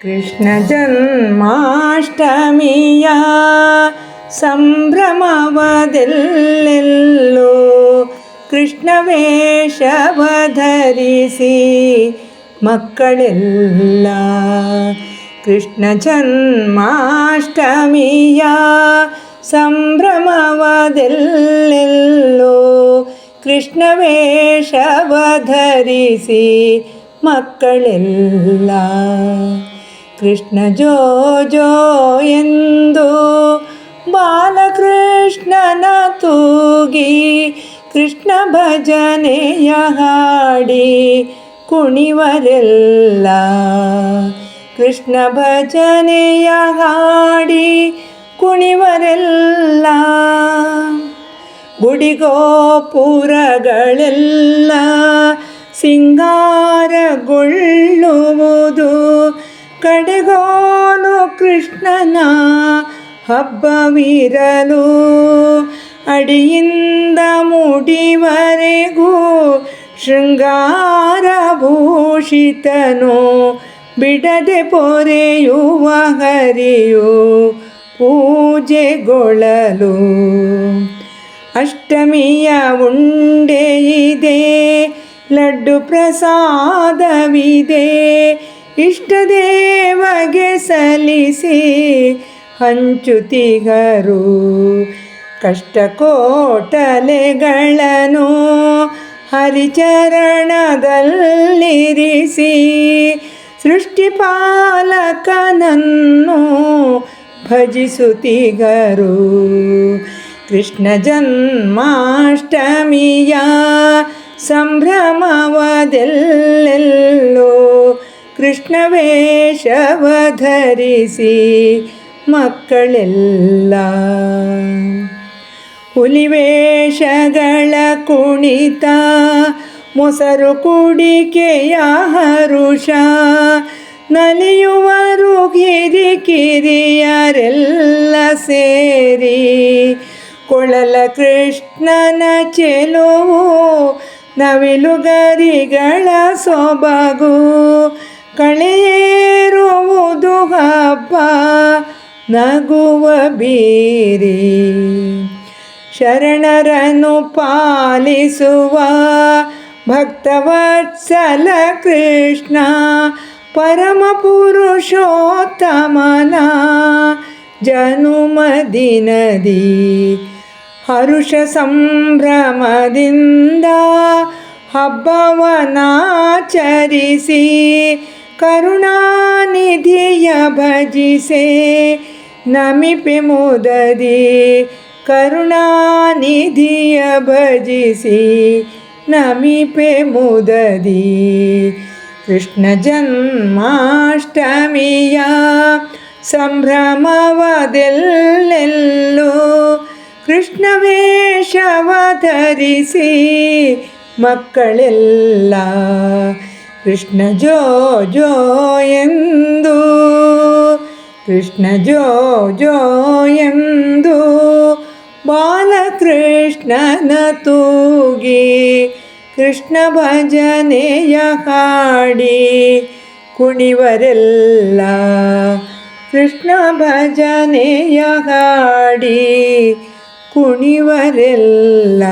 ಕೃಷ್ಣ ಜನ್ಮಾಷ್ಟಮಿಯ ಸಂಭ್ರಮವದೆಲ್ಲೆಲ್ಲೋ ಕೃಷ್ಣ ವೇಷವ ಧರಿಸಿ ಮಕ್ಕಳೆಲ್ಲ ಕೃಷ್ಣ ಜನ್ಮಾಷ್ಟಮಿಯ ಸಂಭ್ರಮವದೆಲ್ಲೆಲ್ಲೋ ಕೃಷ್ಣ ಧರಿಸಿ ಮಕ್ಕಳೆಲ್ಲ ಕೃಷ್ಣ ಜೋ ಜೋ ಎಂದು ಬಾಲಕೃಷ್ಣನ ತೂಗಿ ಕೃಷ್ಣ ಭಜನೆಯ ಹಾಡಿ ಕುಣಿವರೆಲ್ಲ. ಕೃಷ್ಣ ಭಜನೆಯ ಹಾಡಿ ಕುಣಿವರೆಲ್ಲ. ಗುಡಿಗೋಪುರಗಳೆಲ್ಲ ಸಿಂಗಾರಗೊಳ್ಳುವುದು ಕಡೆಗೋನು ಕೃಷ್ಣನ ಹಬ್ಬವಿರಲು ಅಡಿಯಿಂದ ಮುಡಿವರೆಗೂ ಶೃಂಗಾರಭೂಷಿತನು ಬಿಡದೆ ಪೊರೆಯುವ ಹರಿಯು ಪೂಜೆಗೊಳ್ಳಲು. ಅಷ್ಟಮಿಯ ಉಂಡೆ ಇದೆ, ಲಡ್ಡು ಪ್ರಸಾದವಿದೆ ಇಷ್ಟದೇವಗೆ ಸಲ್ಲಿಸಿ ಹಂಚುತಿಗರು ಕಷ್ಟ ಕೋಟಲೆಗಳನ್ನು ಹರಿಚರಣದಲ್ಲಿರಿಸಿ ಸೃಷ್ಟಿಪಾಲಕನನ್ನು ಭಜಿಸುತ್ತಿಗರು ಕೃಷ್ಣ ಜನ್ಮಾಷ್ಟಮಿಯ ಸಂಭ್ರಮವದೆಲ್ಲೆಲ್ಲೋ ಕೃಷ್ಣ ವೇಷವ ಧರಿಸಿ ಮಕ್ಕಳೆಲ್ಲ ಹುಲಿವೇಷಗಳ ಕುಣಿತ, ಮೊಸರು ಕುಡಿಕೆಯ ಹರುಷ ನಲಿಯುವರು ಕಿರಿ ಕಿರಿಯರೆಲ್ಲ ಸೇರಿ ಕೊಳಲ ಕೃಷ್ಣನ ಚೆಲುವು ನವಿಲುಗರಿಗಳ ಸೊಬಗು ಕಳೆಯೇರುವುದು ಹಬ್ಬ ನಗುವ ಬೀರಿ ಶರಣರನ್ನು ಪಾಲಿಸುವ ಭಕ್ತವತ್ಸಲ ಕೃಷ್ಣ ಪರಮ ಪುರುಷೋತ್ತಮನ ಜನುಮದಿನದಿ ಹರುಷ ಸಂಭ್ರಮದಿಂದ ಹಬ್ಬವನಾಚರಿಸಿ ಕರುಣಾನಿಧಿಯ ಭಜಿಸೆ, ನಮಿಪೆ ಮೋದದಿ, ಕರುಣಾನಿಧಿಯ ಭಜಿಸಿ, ನಮಿಪೆ ಮುದದಿ. ಕೃಷ್ಣ ಜನ್ಮಾಷ್ಟಮಿಯ ಸಂಭ್ರಮವದೆಲ್ಲೆಲ್ಲೋ, ಕೃಷ್ಣ ವೇಷವ ಧರಿಸಿ ಮಕ್ಕಳೆಲ್ಲ ಕೃಷ್ಣ ಜೋ ಜೋ ಎಂದು ಕೃಷ್ಣ ಜೋ ಜೋ ಎಂದು ಬಾಲಕೃಷ್ಣನ ತೂಗಿ ಕೃಷ್ಣ ಭಜನೆಯ ಹಾಡಿ ಕುಣಿವರೆಲ್ಲ ಕೃಷ್ಣ ಭಜನೆಯ ಹಾಡಿ ಕುಣಿವರೆಲ್ಲ